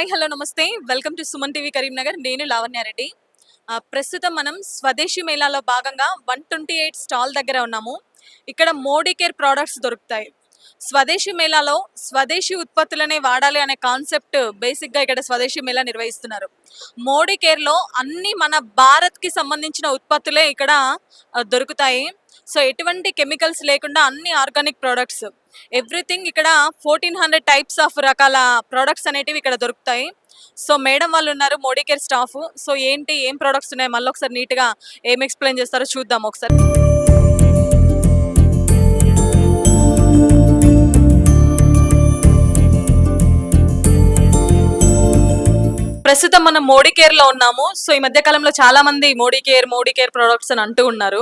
Hi hello నమస్తే. Welcome to Suman TV Karimnagar. నేను లావణ్యారెడ్డి ప్రస్తుతం మనం స్వదేశీ మేళాలో భాగంగా వన్ ట్వంటీ ఎయిట్ స్టాల్ దగ్గర ఉన్నాము. ఇక్కడ మోడీ కేర్ ప్రోడక్ట్స్ దొరుకుతాయి. స్వదేశీ మేళాలో స్వదేశీ ఉత్పత్తులనే వాడాలి అనే కాన్సెప్ట్ బేసిక్గా ఇక్కడ స్వదేశీ మేళా నిర్వహిస్తున్నారు. మోడీ కేర్లో అన్ని మన భారత్కి సంబంధించిన ఉత్పత్తులే ఇక్కడ దొరుకుతాయి. సో ఎటువంటి కెమికల్స్ లేకుండా అన్ని ఆర్గానిక్ ప్రోడక్ట్స్. ఎవ్రీథింగ్ ఇక్కడ ఫోర్టీన్ హండ్రెడ్ టైప్స్ ఆఫ్ రకాల ప్రోడక్ట్స్ అనేటివి ఇక్కడ దొరుకుతాయి. సో మేడం వాళ్ళు ఉన్నారు మోడీ కేర్ స్టాఫ్ సో ఏంటి ఏం ప్రోడక్ట్స్ ఉన్నాయి? మళ్ళీ ఒకసారి నీట్గా ఏం ఎక్స్ప్లెయిన్ చేస్తారో చూద్దాం ఒకసారి. ప్రస్తుతం మనం మోడీ కేర్లో ఉన్నాము. సో ఈ మధ్య కాలంలో చాలా మంది Modi care Modi care products అని అంటూ ఉన్నారు.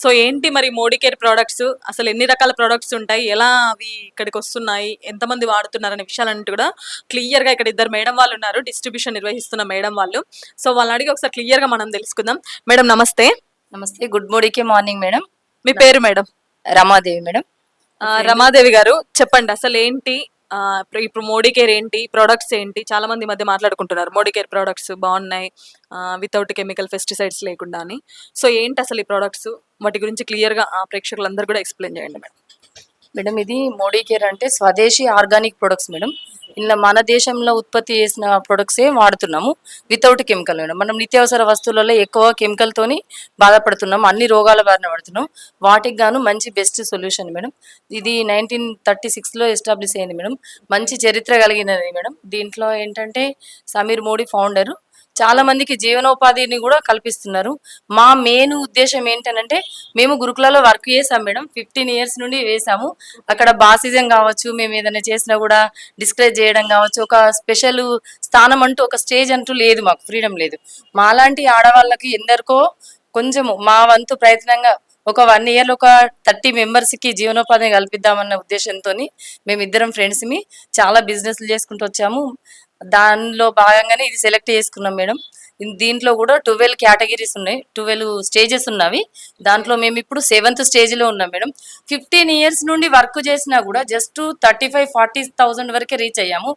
సో ఏంటి మరి మోడీ కేర్ ప్రోడక్ట్స్ అసలు ఎన్ని రకాల ప్రోడక్ట్స్ ఉంటాయి? ఎలా అవి ఇక్కడికి వస్తున్నాయి? ఎంతమంది వాడుతున్నారు అనే విషయాలంటూ కూడా క్లియర్గా ఇక్కడ ఇద్దరు మేడం వాళ్ళు ఉన్నారు. డిస్ట్రిబ్యూషన్ నిర్వహిస్తున్న మేడం వాళ్ళు. సో వాళ్ళని అడిగి ఒకసారి క్లియర్గా మనం తెలుసుకుందాం. మేడం నమస్తే. నమస్తే. గుడ్ మార్నింగ్ మార్నింగ్ మేడం మీ పేరు మేడం? రమాదేవి మేడం రమాదేవి గారు చెప్పండి. అసలు ఏంటి ఇప్పుడు- ఇప్పుడు మోడీ కేర్ ఏంటి ప్రొడక్ట్స్ ఏంటి చాలా మంది మధ్య మాట్లాడుకుంటున్నారు. మోడీ కేర్ ప్రోడక్ట్స్ బాగున్నాయి వితౌట్ కెమికల్ పెస్టిసైడ్స్ లేకుండా అని సో ఏంటి అసలు ఈ ప్రొడక్ట్స్ వాటి గురించి క్లియర్గా ఆ, ప్రేక్షకులందరూ కూడా ఎక్స్ప్లెయిన్ చేయండి మేడం. మేడం ఇది మోడీ కేర్ అంటే స్వదేశీ ఆర్గానిక్ ప్రొడక్ట్స్ మేడం. ఇలా మన దేశంలో ఉత్పత్తి చేసిన ప్రొడక్ట్సే వాడుతున్నాము. Without chemical madam. మనం నిత్యావసర వస్తువులలో ఎక్కువ కెమికల్తోని బాధపడుతున్నాము బాధపడుతున్నాం. అన్ని రోగాల బారిన పడుతున్నాం. వాటికి గాను మంచి బెస్ట్ సొల్యూషన్ మేడం. ఇది నైన్టీన్ థర్టీ సిక్స్లో ఎస్టాబ్లిష్ అయింది మేడం. మంచి చరిత్ర కలిగినది మేడం. దీంట్లో ఏంటంటే సమీర్ మోడీ ఫౌండర్ చాలా మందికి జీవనోపాధిని కూడా కల్పిస్తున్నారు. మా మెయిన్ ఉద్దేశం ఏంటనంటే మేము గురుకులలో వర్క్ చేసాం మేడం. ఫిఫ్టీన్ ఇయర్స్ నుండి వేసాము అక్కడ బాసిజం కావచ్చు మేము ఏదైనా చేసినా కూడా డిస్కరేజ్ చేయడం కావచ్చు ఒక స్పెషల్ స్థానం అంటూ ఒక స్టేజ్ అంటూ లేదు మాకు ఫ్రీడమ్ లేదు. మాలాంటి ఆడవాళ్ళకి ఎందరికో కొంచెము మా వంతు ప్రయత్నంగా ఒక వన్ ఇయర్ ఒక థర్టీ మెంబర్స్కి జీవనోపాధి కల్పిద్దామన్న ఉద్దేశంతో మేమిద్దరం ఫ్రెండ్స్ చాలా బిజినెస్లు చేసుకుంటూ వచ్చాము. దానిలో భాగంగానే ఇది సెలెక్ట్ చేసుకున్నాం మేడం. దీంట్లో కూడా ట్వెల్వ్ కేటగిరీస్ ఉన్నాయి. ట్వెల్వ్ స్టేజెస్ ఉన్నవి. దాంట్లో మేము ఇప్పుడు సెవెంత్ స్టేజ్లో ఉన్నాం మేడం. ఫిఫ్టీన్ ఇయర్స్ నుండి వర్క్ చేసినా కూడా just thirty five forty thousand వరకే రీచ్ అయ్యాము.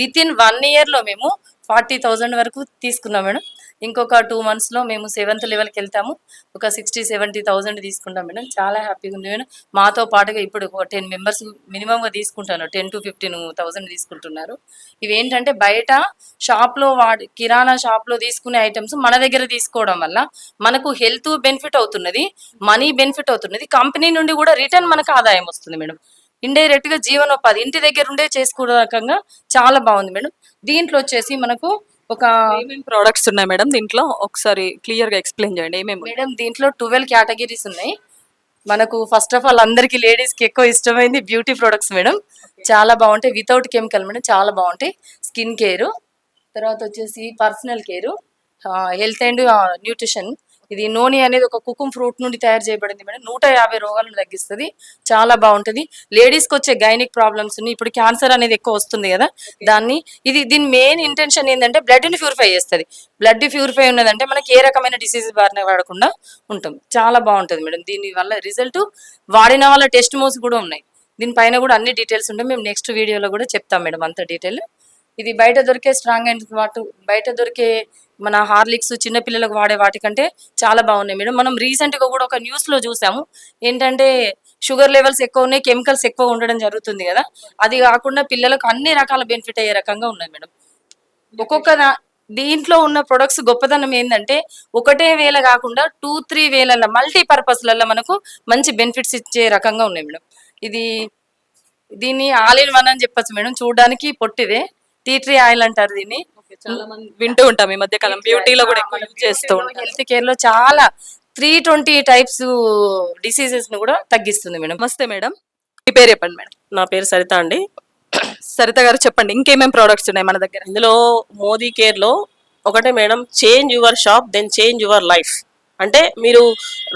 విత్ ఇన్ వన్ ఇయర్లో మేము ఫార్టీ థౌజండ్ వరకు తీసుకున్నాం మేడం. ఇంకొక టూ మంత్స్లో మేము సెవెంత్ లెవెల్కి వెళ్తాము. ఒక సిక్స్టీ సెవెంటీ థౌజండ్ తీసుకుంటాం మేడం. చాలా హ్యాపీగా ఉంది మేడం. మాతో పాటుగా ఇప్పుడు ఒక టెన్ మెంబర్స్ మినిమంగా తీసుకుంటాను. టెన్ టు ఫిఫ్టీన్ థౌజండ్ తీసుకుంటున్నారు. ఇవి ఏంటంటే బయట షాప్లో వాడి కిరాణా షాప్లో తీసుకునే ఐటమ్స్ మన దగ్గర తీసుకోవడం వల్ల మనకు హెల్త్ బెనిఫిట్ అవుతున్నది మనీ బెనిఫిట్ అవుతున్నది. కంపెనీ నుండి కూడా రిటర్న్ మనకు ఆదాయం వస్తుంది మేడం. ఇండైరెక్ట్గా జీవనోపాధి ఇంటి దగ్గర ఉండే చేసుకోవడం రకంగా చాలా బాగుంది మేడం. దీంట్లో వచ్చేసి మనకు ఒక ఏమేమి ప్రోడక్ట్స్ ఉన్నాయి మేడం దీంట్లో? ఒకసారి క్లియర్గా ఎక్స్ప్లెయిన్ చేయండి ఏమేమి? మేడం దీంట్లో ట్వెల్వ్ కేటగిరీస్ ఉన్నాయి. మనకు ఫస్ట్ ఆఫ్ ఆల్ అందరికి లేడీస్కి ఎక్కువ ఇష్టమైంది బ్యూటీ ప్రొడక్ట్స్ మేడం. చాలా బాగుంటాయి. వితౌట్ కెమికల్ మేడం చాలా బాగుంటాయి. స్కిన్ కేర్ తర్వాత వచ్చేసి personal care health and nutrition ఇది నూనె అనేది ఒక కుకుమ్ ఫ్రూట్ నుండి తయారు చేయబడింది మేడం. నూట యాభై రోగాలను తగ్గిస్తుంది. చాలా బాగుంటుంది. లేడీస్కి వచ్చే గైనిక్ ప్రాబ్లమ్స్ ఇప్పుడు క్యాన్సర్ అనేది ఎక్కువ వస్తుంది కదా. దాన్ని ఇది దీని మెయిన్ ఇంటెన్షన్ ఏంటంటే బ్లడ్ని ప్యూరిఫై చేస్తుంది. బ్లడ్ ప్యూరిఫై ఉన్నదంటే మనకి ఏ రకమైన డిసీజ్ బారిన పడకుండా ఉంటాం చాలా బాగుంటుంది మేడం. దీని వల్ల రిజల్ట్ వాడిన వాళ్ళ టెస్ట్ మోస్ కూడా ఉన్నాయి. దీనిపైన కూడా అన్ని డీటెయిల్స్ ఉంటాయి. మేము నెక్స్ట్ వీడియోలో కూడా చెప్తాం మేడం అంత డీటెయిల్ ఇది బయట దొరికే స్ట్రాంగ్ అండ్ వాటు బయట దొరికే మన హార్లిక్స్ చిన్నపిల్లలకు వాడే వాటికంటే చాలా బాగున్నాయి మేడం. మనం రీసెంట్గా కూడా ఒక న్యూస్లో చూసాము. ఏంటంటే షుగర్ లెవెల్స్ ఎక్కువ ఉన్నాయి కెమికల్స్ ఎక్కువ ఉండడం జరుగుతుంది కదా. అది కాకుండా పిల్లలకు అన్ని రకాల బెనిఫిట్ అయ్యే రకంగా ఉన్నది మేడం. ఒక్కొక్క దీంట్లో ఉన్న ప్రొడక్ట్స్ గొప్పతనం ఏంటంటే ఒకటే వేల కాకుండా టూ త్రీ వేల మల్టీపర్పస్లలో మనకు మంచి బెనిఫిట్స్ ఇచ్చే రకంగా ఉన్నాయి మేడం. ఇది దీన్ని ఆల్ ఇన్ వన్ అని చెప్పచ్చు మేడం. చూడడానికి పొట్టిదే. టీ ట్రీ ఆయిల్ అంటారు దీన్ని. వింటూ ఉంటాం ఈ మధ్య కాలం. బ్యూటీలో కూడా ఎక్కువ యూజ్ చేస్తూ ఉంటాం. హెల్త్ కేర్లో చాలా త్రీ ట్వంటీ టైప్స్ డిసీజెస్ను కూడా తగ్గిస్తుంది మేడం. నమస్తే మేడం. మీ పేరు చెప్పండి మేడం. నా పేరు సరిత అండి. సరిత గారు చెప్పండి ఇంకేమేం ప్రోడక్ట్స్ ఉన్నాయి మన దగ్గర? ఇందులో మోదీ కేర్లో ఒకటే madam change your shop then change your life అంటే మీరు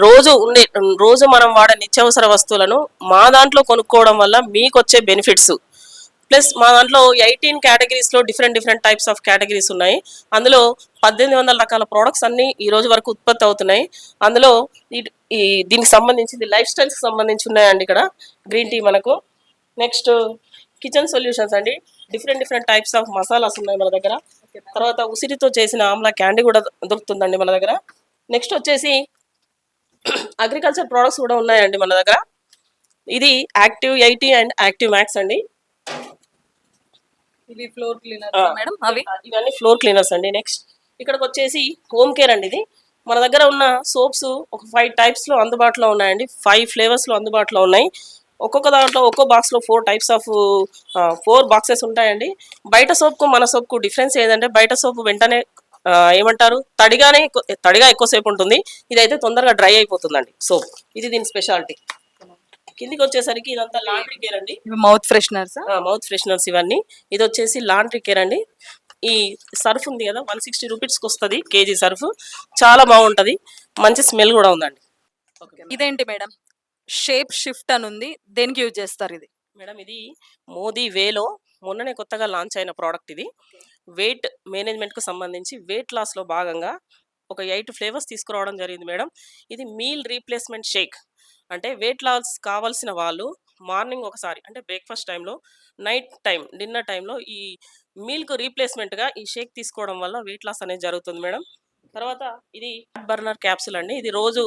రోజు ఉండే రోజు మనం వాడే నిత్యావసర వస్తువులను మా దాంట్లో కొనుక్కోవడం వల్ల మీకు వచ్చే బెనిఫిట్స్ ప్లస్ మా దాంట్లో eighteen కేటగిరీస్లో different different types of categories ఉన్నాయి. అందులో పద్దెనిమిది వందల రకాల ప్రోడక్ట్స్ అన్ని ఈ రోజు వరకు ఉత్పత్తి అవుతున్నాయి. అందులో ఈ- దీనికి సంబంధించి లైఫ్ స్టైల్స్కి సంబంధించి ఉన్నాయండి ఇక్కడ. గ్రీన్ టీ మనకు. నెక్స్ట్ కిచెన్ సొల్యూషన్స్ అండి. Different different types of masalas ఉన్నాయి మన దగ్గర. తర్వాత ఉసిరితో చేసిన ఆమ్లా క్యాండీ కూడా దొరుకుతుందండి మన దగ్గర. నెక్స్ట్ వచ్చేసి అగ్రికల్చర్ ప్రోడక్ట్స్ కూడా ఉన్నాయండి మన దగ్గర. ఇది active eighty and active max అండి. ఇవి ఫ్లోర్ క్లీనర్. మేడం? అవి? ఇవన్నీ ఫ్లోర్ క్లీనర్స్ అండి. నెక్స్ట్ ఇక్కడికి వచ్చేసి హోమ్ కేర్ అండి ఇది. మన దగ్గర ఉన్న సోప్స్ ఒక ఫైవ్ టైప్స్లో అందుబాటులో ఉన్నాయండి. ఫైవ్ ఫ్లేవర్స్లో అందుబాటులో ఉన్నాయి. ఒక్కొక్క దాంట్లో ఒక్కో బాక్స్లో four types of four boxes ఉంటాయండి. బయట సోప్కు మన సోప్కు డిఫరెన్స్ ఏంటంటే బయట సోప్ వెంటనే ఏమంటారు? తడిగానే తడిగా ఎక్కువసేపు ఉంటుంది. ఇదైతే తొందరగా డ్రై అయిపోతుందండి సోప్ ఇది దీని స్పెషాలిటీ కిందికి వచ్చేసరికి ఇదంతా లాండ్రీ కేర్ అండి. మౌత్ ఫ్రెషనర్స్ మౌత్ ఫ్రెషనర్స్ ఇవన్నీ. ఇది వచ్చేసి లాండ్రీ కేర్ అండి. ఈ సర్ఫ్ ఉంది కదా వన్ సిక్స్టీ రూపీస్కి వస్తుంది కేజీ సర్ఫ్. చాలా బాగుంటుంది. మంచి స్మెల్ కూడా ఉందండి. ఇదేంటి మేడం? షేప్ షిఫ్ట్ అని ఉంది. దేనికి యూజ్ చేస్తారు ఇది? మేడం ఇది మోదీ వేలో మొన్ననే కొత్తగా లాంచ్ అయిన ప్రోడక్ట్ ఇది. వెయిట్ మేనేజ్మెంట్కు సంబంధించి వెయిట్ లాస్లో భాగంగా ఒక ఎయిట్ ఫ్లేవర్స్ తీసుకురావడం జరిగింది మేడం. ఇది మీల్ రీప్లేస్మెంట్ షేక్ అంటే వెయిట్ లాస్ కావాల్సిన వాళ్ళు మార్నింగ్ ఒకసారి అంటే బ్రేక్ఫాస్ట్ టైంలో నైట్ టైం డిన్నర్ టైంలో ఈ మీల్కు రీప్లేస్మెంట్గా ఈ షేక్ తీసుకోవడం వల్ల వెయిట్ లాస్ అనేది జరుగుతుంది మేడం. తర్వాత ఇది బర్నర్ క్యాప్సూల్ అండి. ఇది రోజు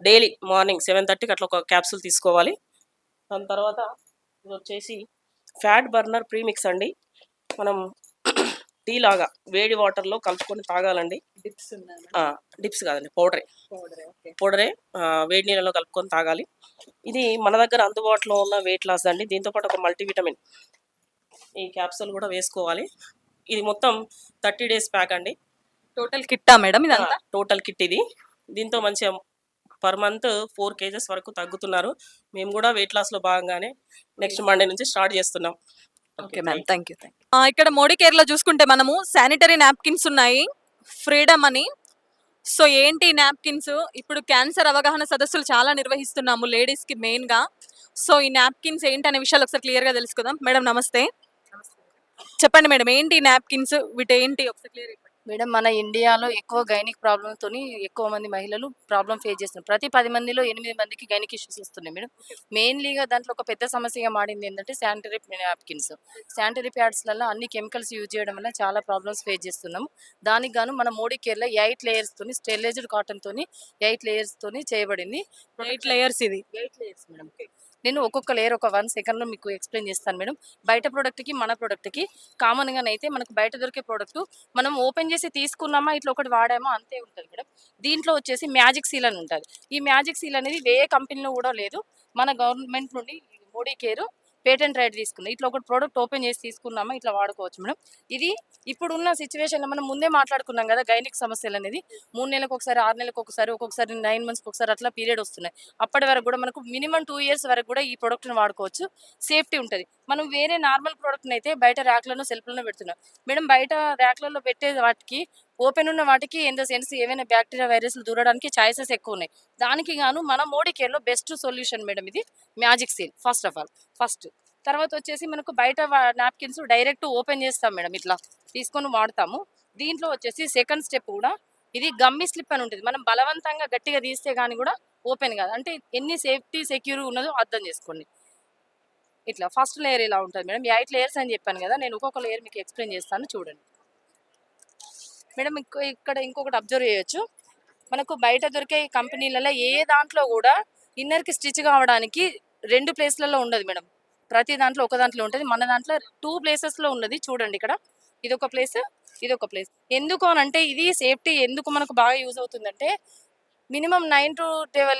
డైలీ మార్నింగ్ సెవెన్ థర్టీకి అట్లా ఒక క్యాప్సూల్ తీసుకోవాలి. దాని తర్వాత ఇది వచ్చేసి ఫ్యాట్ బర్నర్ ప్రీమిక్స్ అండి. మనం టీ లాగా వేడి వాటర్లో కలుపుకొని తాగాలండి. డిప్స్ డిప్స్ కాదండి పౌడరే. పౌడరే వేడి నీళ్ళలో కలుపుకొని తాగాలి. ఇది మన దగ్గర అందుబాటులో ఉన్న వెయిట్ లాస్ అండి. దీంతోపాటు ఒక మల్టీవిటమిన్ ఈ క్యాప్సూల్ కూడా వేసుకోవాలి. ఇది మొత్తం థర్టీ డేస్ ప్యాక్ అండి. టోటల్ కిట్టా మేడం ఇదంతా? టోటల్ కిట్ ఇది. దీంతో మంచిగా పర్ మంత్ ఫోర్ కేజెస్ వరకు తగ్గుతున్నారు. మేము కూడా వెయిట్ లాస్లో భాగంగానే నెక్స్ట్ మండే నుంచి స్టార్ట్ చేస్తున్నాం. Okay ma'am. Thank you thank you ఇక్కడ మోడీ కేర్లో చూసుకుంటే మనము శానిటరీ నాప్కిన్స్ ఉన్నాయి ఫ్రీడమ్ అని. సో ఏంటి నాప్కిన్స్? ఇప్పుడు క్యాన్సర్ అవగాహన సదస్సులు చాలా నిర్వహిస్తున్నాము లేడీస్కి మెయిన్గా సో ఈ నాప్కిన్స్ ఏంటి అనే విషయాలు ఒకసారి క్లియర్గా తెలుసుకుందాం. మేడం నమస్తే. చెప్పండి మేడం ఏంటి నాప్కిన్స్? వీటి ఏంటి ఒకసారి క్లియర్ మేడం మన ఇండియాలో ఎక్కువ గైనిక్ ప్రాబ్లమ్ తోని ఎక్కువ మంది మహిళలు ప్రాబ్లం ఫేస్ చేస్తున్నారు. ప్రతి పది మందిలో ఎనిమిది మందికి గైనిక్ ఇష్యూస్ వస్తున్నాయి మేడం. మెయిన్లీగా దాంట్లో ఒక పెద్ద సమస్యగా మారింది ఏంటంటే శానిటరీ నాప్కిన్స్ శానిటరీ ప్యాడ్స్లలో అన్ని కెమికల్స్ యూజ్ చేయడం వల్ల చాలా ప్రాబ్లమ్స్ ఫేస్ చేస్తున్నాము. దానికి గాను మన మోడీ కేర్లో ఎయిట్ లేయర్స్ తోని స్టెరిలైజ్డ్ కాటన్ తోని ఎయిట్ లేయర్స్ తోని చేయబడింది. ఎయిట్ లేయర్స్ ఇది. Eight layers madam. నేను ఒక్కొక్క లేయర్ ఒక వన్ సెకండ్లో మీకు ఎక్స్ప్లెయిన్ చేస్తాను మేడం బయట ప్రోడక్ట్కి మన ప్రోడక్ట్కి కామన్గానైతే మనకు బయట దొరికే ప్రోడక్ట్ మనం ఓపెన్ చేసి తీసుకున్నామా ఇట్లా ఒకటి వాడామా అంతే ఉంటుంది మేడం దీంట్లో వచ్చేసి మ్యాజిక్ సీల్ అని ఉంటుంది. ఈ మ్యాజిక్ సీల్ అనేది ఏ కంపెనీలో కూడా లేదు. మన గవర్నమెంట్ నుండి మోడీ కేర్ పేటెంట్ రైట్ తీసుకుంది. ఇట్లా ఒకటి ప్రోడక్ట్ ఓపెన్ చేసి తీసుకున్నామా ఇట్లా వాడుకోవచ్చు మేడం. ఇది ఇప్పుడున్న సిచ్యువేషన్లో మనం ముందే మాట్లాడుకున్నాం కదా గైనిక్ సమస్యలు అనేది. మూడు నెలలకు ఒకసారి ఆరు నెలలకు ఒకసారి ఒక్కొక్కసారి నైన్ మంత్స్కి ఒకసారి అట్లా పీరియడ్ వస్తున్నాయి. అప్పటి వరకు కూడా మనకు మినిమం టూ ఇయర్స్ వరకు కూడా ఈ ప్రోడక్ట్ని వాడుకోవచ్చు. సేఫ్టీ ఉంటుంది. మనం వేరే నార్మల్ ప్రోడక్ట్ని అయితే బయట ర్యాక్లను సెల్ఫ్లను పెడుతున్నాం. మేడం బయట ర్యాక్లలో పెట్టే వాటికి ఓపెన్ ఉన్న వాటికి ఇన్ ద సెన్స్ ఏవైనా బ్యాక్టీరియా వైరస్లు దూరడానికి ఛాయిసెస్ ఎక్కువ ఉన్నాయి. దానికి గాను మన మోడీ కేర్లో బెస్ట్ సొల్యూషన్ మేడం ఇది magic seal first of all. First. తర్వాత వచ్చేసి మనకు బయట నాప్కిన్స్ డైరెక్ట్ ఓపెన్ చేస్తాం మేడం ఇట్లా. తీసుకొని వాడతాము. దీంట్లో వచ్చేసి సెకండ్ స్టెప్ కూడా ఇది గమ్మి స్లిప్ అని ఉంటుంది. మనం బలవంతంగా గట్టిగా తీస్తే కానీ కూడా ఓపెన్ కాదు. అంటే ఎన్ని సేఫ్టీ సెక్యూర్ ఉన్నదో అర్థం చేసుకోండి. ఇట్లా ఫస్ట్ లేయర్ ఇలా ఉంటుంది మేడం. ఎయిట్ లేయర్స్ అని చెప్పాను కదా నేను ఒక్కొక్క లేయర్ మీకు ఎక్స్ప్లెయిన్ చేస్తాను చూడండి. మేడం ఇంకో ఇక్కడ ఇంకొకటి అబ్జర్వ్ చేయొచ్చు. మనకు బయట దొరికే కంపెనీలలో ఏ దాంట్లో కూడా ఇన్నర్కి స్టిచ్ కావడానికి రెండు ప్లేస్లలో ఉండదు మేడం. ప్రతి దాంట్లో ఒక దాంట్లో ఉంటుంది. మన దాంట్లో టూ ప్లేసెస్లో ఉన్నది చూడండి ఇక్కడ. ఇదొక ప్లేస్ ఇదొక ప్లేస్. ఎందుకు అని అంటే ఇది సేఫ్టీ ఎందుకు మనకు బాగా యూజ్ అవుతుందంటే minimum nine to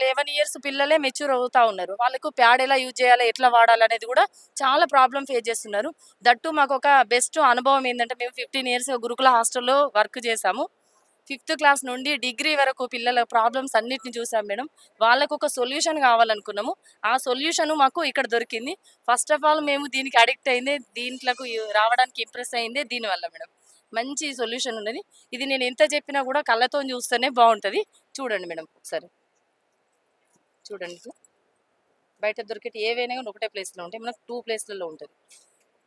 eleven years పిల్లలే మెచ్యూర్ అవుతా ఉన్నారు. వాళ్ళకు ప్యాడ్ ఎలా యూజ్ చేయాలి ఎట్లా వాడాలి అనేది కూడా చాలా ప్రాబ్లం ఫేస్ చేస్తున్నారు. దట్టు మాకు ఒక బెస్ట్ అనుభవం ఏంటంటే మేము ఫిఫ్టీన్ ఇయర్స్ గురుకుల హాస్టల్లో వర్క్ చేశాము. ఫిఫ్త్ క్లాస్ నుండి డిగ్రీ వరకు పిల్లల ప్రాబ్లమ్స్ అన్నిటిని చూసాం మేడం. వాళ్ళకు ఒక సొల్యూషన్ కావాలనుకున్నాము. ఆ సొల్యూషన్ మాకు ఇక్కడ దొరికింది. ఫస్ట్ ఆఫ్ ఆల్ మేము దీనికి అడిక్ట్ అయిందే దీంట్లోకి రావడానికి ఇంప్రెస్ అయిందే దీనివల్ల మేడం. మంచి సొల్యూషన్ ఉన్నది. ఇది నేను ఎంత చెప్పినా కూడా కళ్ళతో చూస్తేనే బాగుంటుంది. చూడండి మేడం ఒకసారి. చూడండి ఇట్లా. బయట దొరికేటి ఏవైనా కానీ ఒకటే ప్లేస్లో ఉంటాయి మనకు టూ ప్లేస్లలో ఉంటుంది.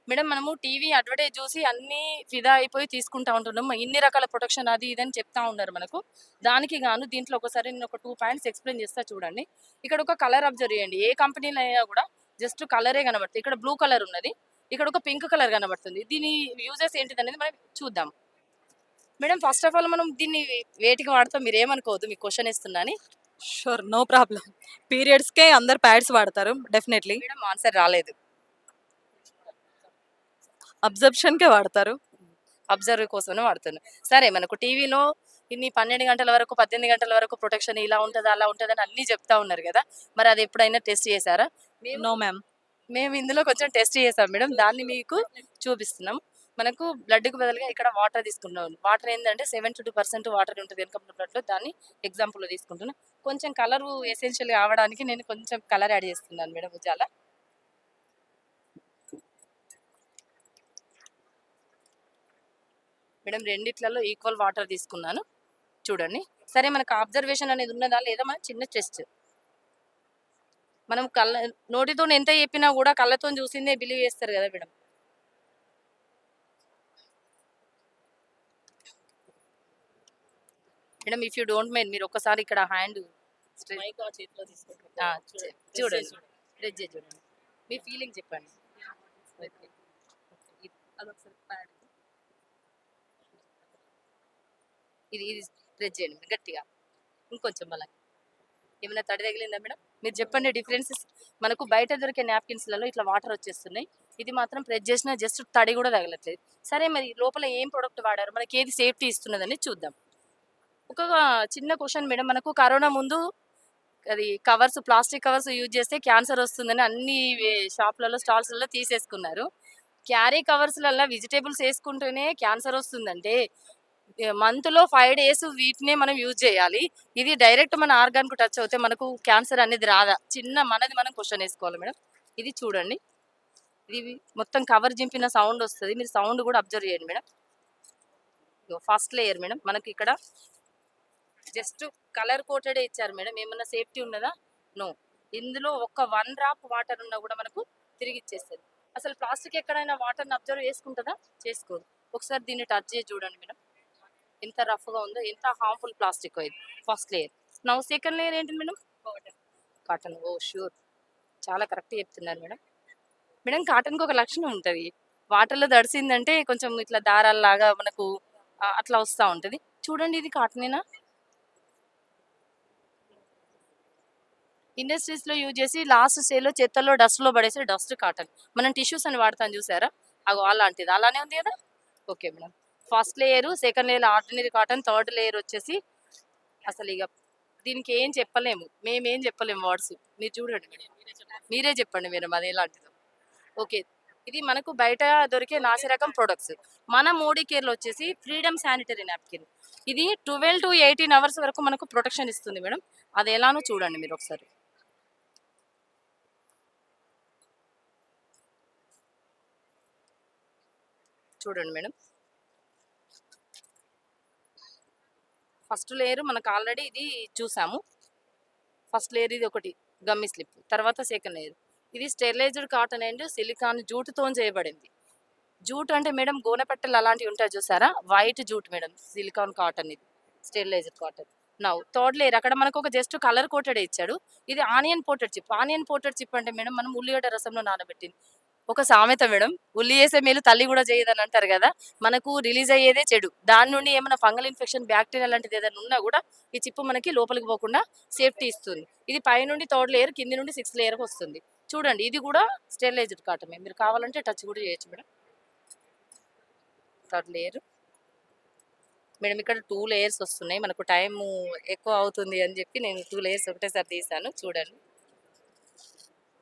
మేడం మనము టీవీ అడ్వర్టైజ్ చూసి అన్ని ఫిదా అయిపోయి తీసుకుంటా ఉంటున్నాం. ఇన్ని రకాల ప్రొటెక్షన్ అది ఇది అని చెప్తా ఉన్నారు మనకు. దానికి గాను దీంట్లో ఒకసారి నేను ఒక టూ పాయింట్స్ ఎక్స్ప్లెయిన్ చేస్తా చూడండి. ఇక్కడ ఒక కలర్ అబ్జర్వ్ చేయండి. ఏ కంపెనీలో అయినా కూడా జస్ట్ కలరే కనబడుతుంది. ఇక్కడ బ్లూ కలర్ ఉన్నది. ఇక్కడ ఒక పింక్ కలర్ కనబడుతుంది. దీని యూజెస్ ఏంటిది అనేది మనం చూద్దాం. మేడం ఫస్ట్ ఆఫ్ ఆల్ మనం దీన్ని వేటికి వాడతాం మీరు ఏమనుకోవద్దు మీకు క్వశ్చన్ ఇస్తున్నాని షూర్ నో ప్రాబ్లం పీరియడ్స్కే అందరు ప్యాడ్స్ వాడతారు డెఫినెట్లీ మేడం ఆన్సర్ రాలేదు. అబ్జర్ప్షన్కే వాడతారు. అబ్జర్వ్ కోసమే వాడుతున్నాను సరే మనకు టీవీలో ఇన్ని పన్నెండు గంటల వరకు పద్దెనిమిది గంటల వరకు ప్రొటెక్షన్ ఇలా ఉంటుంది అలా ఉంటుంది అని అన్నీ చెప్తా ఉన్నారు కదా. మరి అది ఎప్పుడైనా టెస్ట్ చేశారా? నో మ్యామ్ మేము ఇందులో కొంచెం టెస్ట్ చేసాం మేడం. దాన్ని మీకు చూపిస్తున్నాం. మనకు బ్లడ్కి బదులుగా ఇక్కడ వాటర్ తీసుకుంటున్నాం వాటర్ ఏంటంటే సెవెంటీ టూ పర్సెంట్ వాటర్ ఉంటుంది వెనక బ్లడ్లో. దాన్ని ఎగ్జాంపుల్లో తీసుకుంటున్నాం. కొంచెం కలర్ ఎసెన్షియల్ కావడానికి నేను కొంచెం కలర్ యాడ్ చేస్తున్నాను మేడం ఉజాల. మేడం రెండిట్లలో ఈక్వల్ వాటర్ తీసుకున్నాను. చూడండి. సరే మనకు అబ్జర్వేషన్ అనేది ఉన్నదా లేదా మన చిన్న టెస్ట్. మనం కళ్ళ నోటితో ఎంత చెప్పినా కూడా కళ్ళతో చూసిందే బిలీవ్ చేస్తారు కదా madam. Madam if you don't mind మీరు ఒక్కసారి ఇక్కడ హ్యాండ్ చూడండి. మీ ఫీలింగ్ చెప్పండి. ఇది ఇది స్ట్రెచ్ చేయండి గట్టిగా. ఇంకొంచెం మళ్ళీ. ఏమైనా తడి తగిలిందా మేడం? మీరు చెప్పండి డిఫరెన్సెస్. మనకు బయట దొరికే నాప్కిన్స్లలో ఇట్లా వాటర్ వచ్చేస్తున్నాయి. ఇది మాత్రం ప్రెస్ చేసిన జస్ట్ తడి కూడా తగలట్లేదు. సరే మరి లోపల ఏం ప్రోడక్ట్ వాడారు? మనకి ఏది సేఫ్టీ ఇస్తున్నదని చూద్దాం. ఒక చిన్న క్వశ్చన్ మేడం మనకు కరోనా ముందు అది కవర్స్ ప్లాస్టిక్ కవర్స్ యూజ్ చేస్తే క్యాన్సర్ వస్తుందని అన్ని షాప్లలో స్టాల్స్లలో తీసేసుకున్నారు. క్యారీ కవర్స్లలో వెజిటేబుల్స్ వేసుకుంటేనే క్యాన్సర్ వస్తుందంటే మంత్లో ఫైవ్ డేస్ వీటినే మనం యూజ్ చేయాలి. ఇది డైరెక్ట్ మన ఆర్గాన్కు టచ్ అవుతే మనకు క్యాన్సర్ అనేది రాదా? చిన్న మనది మనం క్వశ్చన్ వేసుకోవాలి మేడం ఇది చూడండి. ఇది మొత్తం కవర్ జింపిన సౌండ్ వస్తుంది. మీరు సౌండ్ కూడా అబ్జర్వ్ చేయండి మేడం ఫస్ట్ లేయర్ మేడం మనకి ఇక్కడ జస్ట్ కలర్ కోటెడ్ ఇచ్చారు మేడం ఏమన్నా సేఫ్టీ ఉన్నదా? నో ఇందులో ఒక్క వన్ డ్రాప్ వాటర్ ఉన్నా కూడా మనకు తిరిగి ఇచ్చేస్తుంది. అసలు ప్లాస్టిక్ ఎక్కడైనా వాటర్ని అబ్జర్వ్ చేసుకుంటుందా? చేసుకోదు. ఒకసారి దీన్ని టచ్ చేసి చూడండి మేడం ఎంత రఫ్గా ఉందో ఎంత హార్మ్ఫుల్ ప్లాస్టిక్ ఇది first layer now second layer ఏంటి మేడం? కాటన్ ఓ షూర్ చాలా కరెక్ట్ చెప్తున్నారు మేడం. మేడం కాటన్కి ఒక లక్షణం ఉంటుంది. వాటర్లో తడిసిందంటే కొంచెం ఇట్లా దారాల్లాగా మనకు అట్లా వస్తూ ఉంటుంది. చూడండి ఇది కాటనేనా ఇండస్ట్రీస్లో యూజ్ చేసి లాస్ట్ స్టేజ్లో చెత్తలో డస్ట్లో పడేసి డస్ట్ కాటన్ మనం టిష్యూస్ అని వాడతాం చూసారా? అగో అలాంటిది. అలానే ఉంది కదా? Okay madam first layer second layer ordinary cotton third layer వచ్చేసి అసలు ఇక దీనికి ఏం చెప్పలేము. మేమేం చెప్పలేము వర్డ్స్. మీరు చూడండి. మీరే చెప్పండి మేడం అది ఎలాంటిదో. ఓకే. ఇది మనకు బయట దొరికే నాసి రకం ప్రొడక్ట్స్. మన మోడీ కేర్లో వచ్చేసి ఫ్రీడమ్ శానిటరీ నాప్కిన్. ఇది ట్వెల్వ్ టు ఎయిటీన్ అవర్స్ వరకు మనకు ప్రొటెక్షన్ ఇస్తుంది మేడం. అది ఎలానో చూడండి మీరు ఒకసారి. చూడండి మేడం. ఫస్ట్ లేయర్ మనకు ఆల్రెడీ ఇది చూసాము. ఫస్ట్ లేయర్ ఇది ఒకటి గమ్మి స్లిప్. తర్వాత సెకండ్ లేయర్. ఇది స్టెరిలైజ్డ్ కాటన్ అండ్ సిలికాన్ జూటుతో చేయబడింది. జూట్ అంటే మేడం గోనపెట్టలు అలాంటివి ఉంటాయి చూసారా? White jute madam silicone cotton ఇది sterilised cotton. Now third layer. అక్కడ మనకు ఒక జస్ట్ కలర్ కోటెడ్ ఇచ్చాడు. ఇది onion potted chip. Onion potted chip అంటే మేడం మనం ఉల్లిగడ్డ రసంలో నానబెట్టింది. ఒక సామెత మేడం ఉల్లి చేసే మేలు తల్లి కూడా చేయదని అంటారు కదా మనకు రిలీజ్ అయ్యేదే చెడు. దాని నుండి ఏమైనా ఫంగల్ ఇన్ఫెక్షన్ బ్యాక్టీరియా లాంటిది ఏదైనా ఉన్నా కూడా ఈ చిప్పు మనకి లోపలికి పోకుండా సేఫ్టీ ఇస్తుంది. ఇది పై నుండి థర్డ్ లేయర్ కింది నుండి సిక్స్త్ లేయర్కి వస్తుంది. చూడండి ఇది కూడా స్టెరిలైజ్డ్ కాటమే మీరు కావాలంటే టచ్ కూడా చేయొచ్చు మేడం. Third layer. మేడం ఇక్కడ టూ లేయర్స్ వస్తున్నాయి. మనకు టైం ఎక్కువ అవుతుంది అని చెప్పి నేను టూ లేయర్స్ ఒకటేసారి తీసాను. చూడండి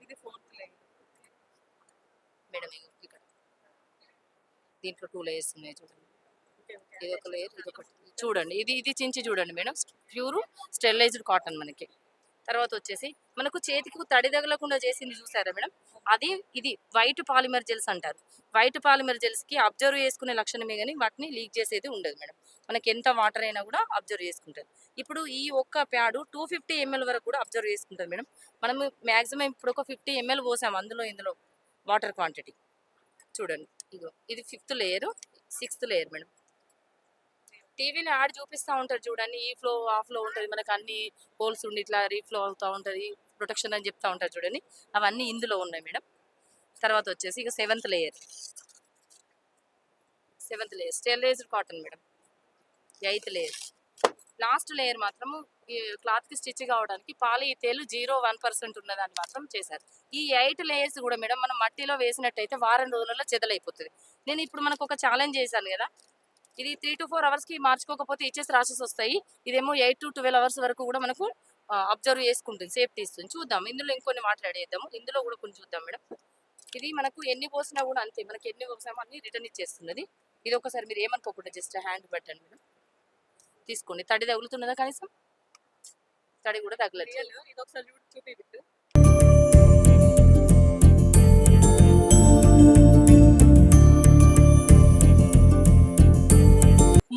ఇది ఫోర్త్ లేయర్ మేడం ఇక్కడ. దీంట్లో టూ లేయర్స్ ఉన్నాయి చూడండి. ఇది ఒక లేయర్ ఇది ఒకటి. చూడండి ఇది ఇది చించి చూడండి మేడం. ప్యూర్ స్టెరిలైజ్డ్ కాటన్ మనకి. తర్వాత వచ్చేసి మనకు చేతికి తడి తగలకుండా చేసింది చూసారా మేడం? అది ఇది వైట్ పాలిమర్ జెల్స్ అంటారు. వైట్ పాలిమర్ జెల్స్కి అబ్జర్వ్ చేసుకునే లక్షణమే కానీ వాటిని లీక్ చేసేది ఉండదు మేడం. మనకి ఎంత వాటర్ అయినా కూడా అబ్జర్వ్ చేసుకుంటుంది ఇప్పుడు ఈ ఒక్క ప్యాడు టూ ఫిఫ్టీ ఎంఎల్ వరకు కూడా అబ్జర్వ్ చేసుకుంటుంది మేడం. మనం మ్యాక్సిమం ఇప్పుడు ఒక ఫిఫ్టీ ఎంఎల్ పోసాం అందులో ఇందులో. Water quantity. చూడండి ఇదిగో ఇది fifth layer sixth layer madam. టీవీలో ఆడి చూపిస్తూ ఉంటారు చూడండి ఈ ఫ్లో ఆ ఫ్లో ఉంటుంది. మనకు అన్ని హోల్స్ ఉండి ఇట్లా రీఫ్లో అవుతూ ఉంటుంది ప్రొటెక్షన్ అని చెప్తూ ఉంటారు చూడండి. అవన్నీ ఇందులో ఉన్నాయి మేడం. తర్వాత వచ్చేసి ఇక seventh layer seventh layer sterilised cotton madam. Eighth layer last layer మాత్రము క్లాత్కి స్టిచ్ కావడానికి పాలితేలు జీరో వన్ పర్సెంట్ ఉన్నదాన్ని మాత్రం చేశారు. ఈ ఎయిట్ లేయర్స్ కూడా మేడం మనం మట్టిలో వేసినట్టయితే వారం రోజులలో చెదలైపోతుంది. నేను ఇప్పుడు మనకు ఒక ఛాలెంజ్ చేశాను కదా ఇది త్రీ టు ఫోర్ అవర్స్కి మార్చుకోకపోతే ఇచ్చేసి రాసెస్ వస్తాయి. ఇదేమో ఎయిట్ టు ట్వెల్వ్ అవర్స్ వరకు కూడా మనకు అబ్జర్వ్ చేసుకుంటుంది సేఫ్టీ ఇస్తుంది. చూద్దాం ఇందులో ఇంకొన్ని మాట్లాడేద్దాము ఇందులో కూడా కొన్ని చూద్దాం మేడం. ఇది మనకు ఎన్ని పోసినా కూడా అంతే మనకి ఎన్ని పోసినా అన్ని రిటర్న్ ఇచ్చేస్తున్నది. ఇది ఒకసారి మీరు ఏమనుకోకుండా జస్ట్ హ్యాండ్ పెట్టండి మేడం. తీసుకోండి. తడి తగులుతున్నదా కనీసం? తడి కూడా తగలట్లేదు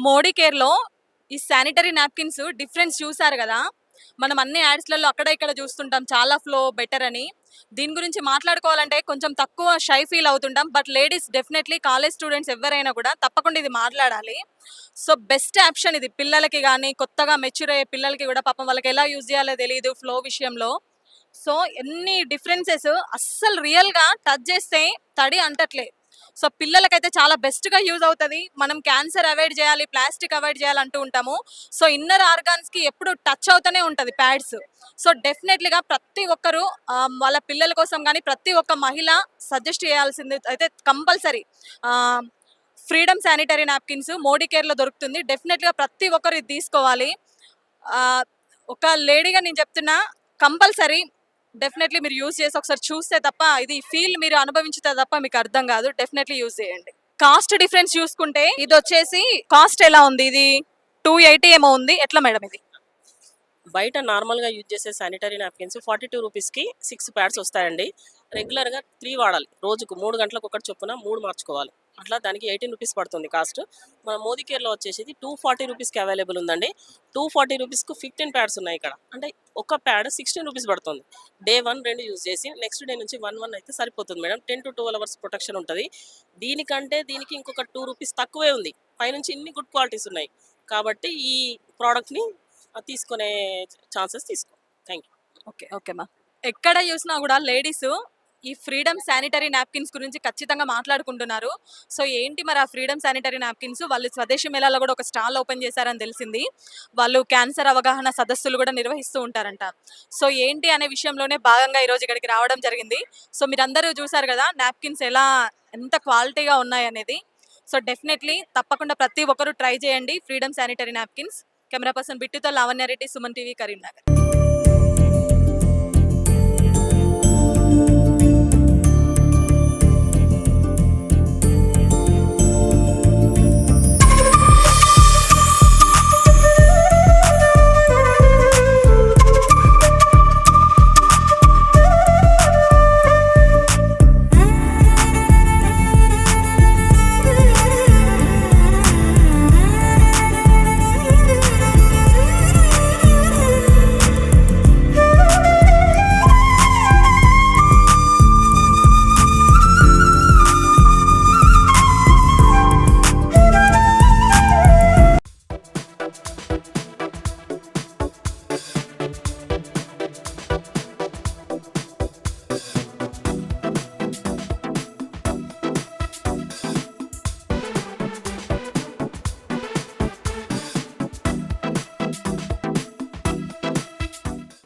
మోడీ కేర్లో ఈ శానిటరీ నాప్కిన్స్ డిఫరెన్స్ చూసారు కదా? మనం అన్ని యాడ్స్లలో అక్కడ ఇక్కడ చూస్తుంటాం. చాలా ఫ్లో బెటర్ అని. దీని గురించి మాట్లాడుకోవాలంటే కొంచెం తక్కువ shy feel అవుతుంటాం. But ladies definitely college students ఎవరైనా కూడా తప్పకుండా ఇది మాట్లాడాలి. సో బెస్ట్ ఆప్షన్ ఇది పిల్లలకి కానీ కొత్తగా మెచ్యూర్ అయ్యే పిల్లలకి కూడా పాపం వాళ్ళకి ఎలా యూజ్ చేయాలో తెలియదు ఫ్లో విషయంలో. సో ఎన్ని డిఫరెన్సెస్ అస్సలు రియల్గా టచ్ చేస్తే తడి అంటట్లే. సో పిల్లలకైతే చాలా బెస్ట్గా యూజ్ అవుతుంది. మనం క్యాన్సర్ అవాయిడ్ చేయాలి ప్లాస్టిక్ అవాయిడ్ చేయాలంటూ ఉంటాము. సో ఇన్నర్ ఆర్గాన్స్కి ఎప్పుడు టచ్ అవుతూనే ఉంటుంది ప్యాడ్స్ సో డెఫినెట్లీగా ప్రతి ఒక్కరు వాళ్ళ పిల్లల కోసం కానీ ప్రతి ఒక్క మహిళ సజెస్ట్ చేయాల్సింది అయితే compulsory freedom sanitary napkins Modi కేర్లో దొరుకుతుంది. డెఫినెట్గా ప్రతి ఒక్కరు ఇది తీసుకోవాలి. ఒక లేడీగా నేను చెప్తున్నా కంపల్సరీ డెఫినెట్లీ మీరు యూజ్ చేసి ఒకసారి చూస్తే తప్ప ఇది ఫీల్ మీరు అనుభవించితే తప్ప మీకు అర్థం కాదు. డెఫినెట్లీ యూజ్ చేయండి. కాస్ట్ డిఫరెన్స్ చూసుకుంటే ఇది వచ్చేసి కాస్ట్ ఎలా ఉంది? ఇది టూ ఎయిటీ ఏమో ఉంది. ఎట్లా మేడం ఇది? బయట నార్మల్గా యూజ్ చేసే శానిటరీ నాప్కిన్స్ ఫార్టీ టూ రూపీస్కి సిక్స్ ప్యాడ్స్ వస్తాయండి. రెగ్యులర్గా త్రీ వాడాలి. రోజుకు మూడు గంటలకు ఒకటి చొప్పున మూడు మార్చుకోవాలి. అట్లా దానికి ఎయిటీన్ రూపీస్ పడుతుంది కాస్ట్. మన మోదీ కేర్లో వచ్చేసి టూ ఫార్టీ రూపీస్కి అవైలబుల్ ఉందండి. టూ ఫార్టీ రూపీస్కు ఫిఫ్టీన్ ప్యాడ్స్ ఉన్నాయి ఇక్కడ. అంటే ఒక ప్యాడ్ సిక్స్టీన్ రూపీస్ పడుతుంది. డే వన్ రెండు యూజ్ చేసి నెక్స్ట్ డే నుంచి వన్ వన్ అయితే సరిపోతుంది madam. Ten to twelve hours protection ఉంటుంది. దీనికంటే దీనికి ఇంకొక టూ రూపీస్ తక్కువే ఉంది. పైనుంచి ఇన్ని గుడ్ క్వాలిటీస్ ఉన్నాయి. కాబట్టి ఈ ప్రోడక్ట్ని తీసుకునే ఛాన్సెస్ తీసుకో. థ్యాంక్ యూ ఓకే ఓకే మా. ఎక్కడ చూసినా కూడా లేడీస్ ఈ ఫ్రీడమ్ శానిటరీ నాప్కిన్స్ గురించి ఖచ్చితంగా మాట్లాడుకుంటున్నారు. సో ఏంటి మరి ఆ ఫ్రీడమ్ శానిటరీ నాప్కిన్స్? వాళ్ళు స్వదేశీ మేళాలో కూడా ఒక స్టాల్ ఓపెన్ చేశారని తెలిసింది. వాళ్ళు క్యాన్సర్ అవగాహన సదస్సులు కూడా నిర్వహిస్తూ ఉంటారంట. సో ఏంటి అనే విషయంలోనే భాగంగా ఈరోజు ఇక్కడికి రావడం జరిగింది. సో మీరందరూ చూసారు కదా నాప్కిన్స్ ఎలా ఎంత క్వాలిటీగా ఉన్నాయి అనేది సో డెఫినెట్లీ తప్పకుండా ప్రతి ఒక్కరూ ట్రై చేయండి freedom sanitary napkins. Camera person బిట్టుతో Lavanya Reddy Suman TV Karimnagar.